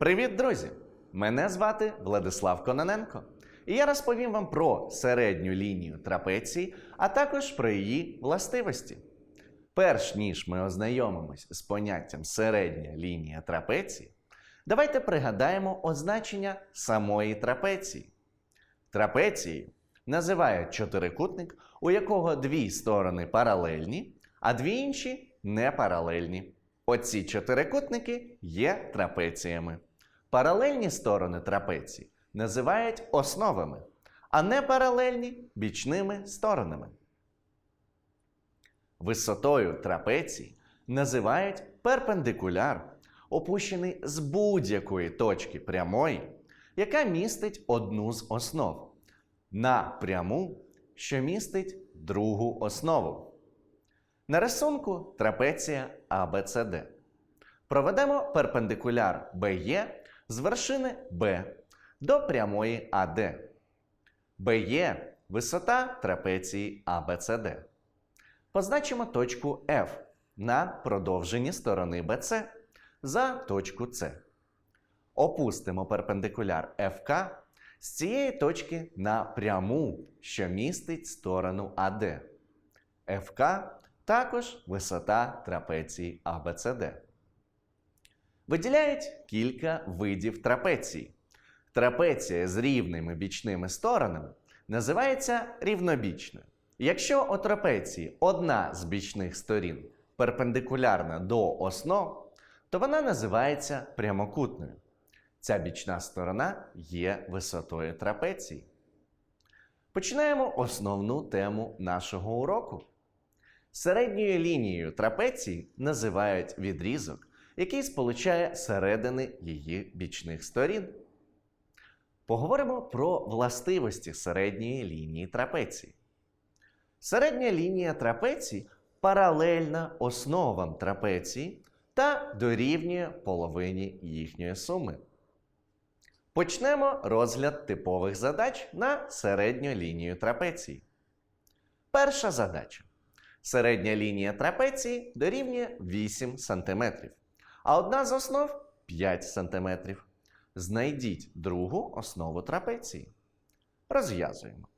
Привіт, друзі! Мене звати Владислав Кононенко, і я розповім вам про середню лінію трапеції, а також про її властивості. Перш ніж ми ознайомимось з поняттям середня лінія трапеції, давайте пригадаємо означення самої трапеції. Трапецією називають чотирикутник, у якого дві сторони паралельні, а дві інші непаралельні. Оці чотирикутники є трапеціями. Паралельні сторони трапеції називають основами, а непаралельні бічними сторонами. Висотою трапеції називають перпендикуляр, опущений з будь-якої точки прямої, яка містить одну з основ, на пряму, що містить другу основу. На рисунку трапеція ABCD. Проведемо перпендикуляр BE з вершини B до прямої AD. BE – висота трапеції ABCD. Позначимо точку F на продовженні сторони BC за точку C. Опустимо перпендикуляр FK з цієї точки на пряму, що містить сторону AD. FK також висота трапеції ABCD. Виділяють кілька видів трапеції. Трапеція з рівними бічними сторонами називається рівнобічною. Якщо у трапеції одна з бічних сторін перпендикулярна до основ, то вона називається прямокутною. Ця бічна сторона є висотою трапеції. Починаємо основну тему нашого уроку. Середньою лінією трапеції називають відрізок, який сполучає середини її бічних сторін. Поговоримо про властивості середньої лінії трапеції. Середня лінія трапеції паралельна основам трапеції та дорівнює половині їхньої суми. Почнемо розгляд типових задач на середню лінію трапеції. Перша задача. Середня лінія трапеції дорівнює 8 см, а одна з основ 5 см. Знайдіть другу основу трапеції. Розв'язуємо.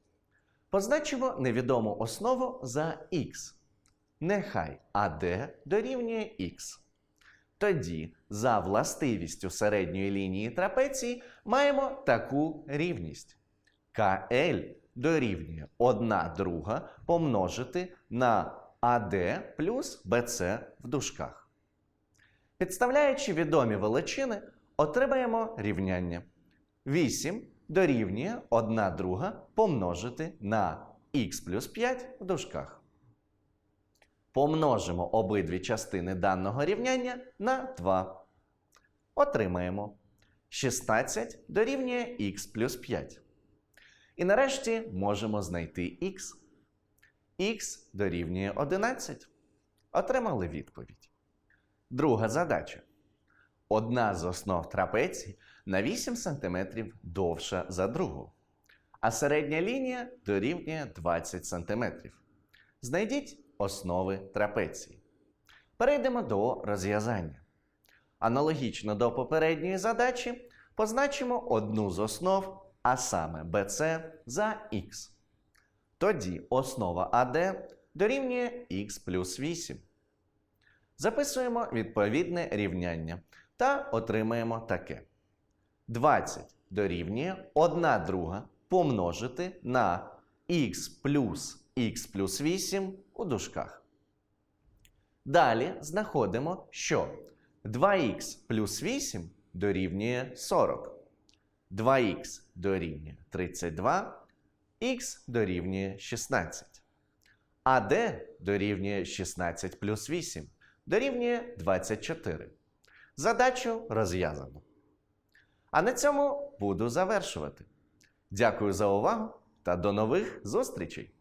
Позначимо невідому основу за х. Нехай АД дорівнює х. Тоді, за властивістю середньої лінії трапеції, маємо таку рівність. КЛ дорівнює 1 друга помножити на АД плюс БЦ в дужках. Підставляючи відомі величини, отримаємо рівняння. 8 дорівнює 1 друга помножити на х плюс 5 в дужках. Помножимо обидві частини даного рівняння на 2. Отримаємо 16 дорівнює х плюс 5. І нарешті можемо знайти х. х дорівнює 11. Отримали відповідь. Друга задача. Одна з основ трапеції на 8 см довша за другу. А середня лінія дорівнює 20 см. Знайдіть основи трапеції. Перейдемо до розв'язання. Аналогічно до попередньої задачі позначимо одну з основ, а саме BC за х. Тоді основа AD дорівнює х плюс 8. Записуємо відповідне рівняння та отримаємо таке. 20 дорівнює 1 друга помножити на х плюс х плюс 8 у дужках. Далі знаходимо, що 2х плюс 8 дорівнює 40. 2х дорівнює 32, х дорівнює 16. А d дорівнює 16 плюс 8 дорівнює 24. Задачу розв'язано. А на цьому буду завершувати. Дякую за увагу та до нових зустрічей!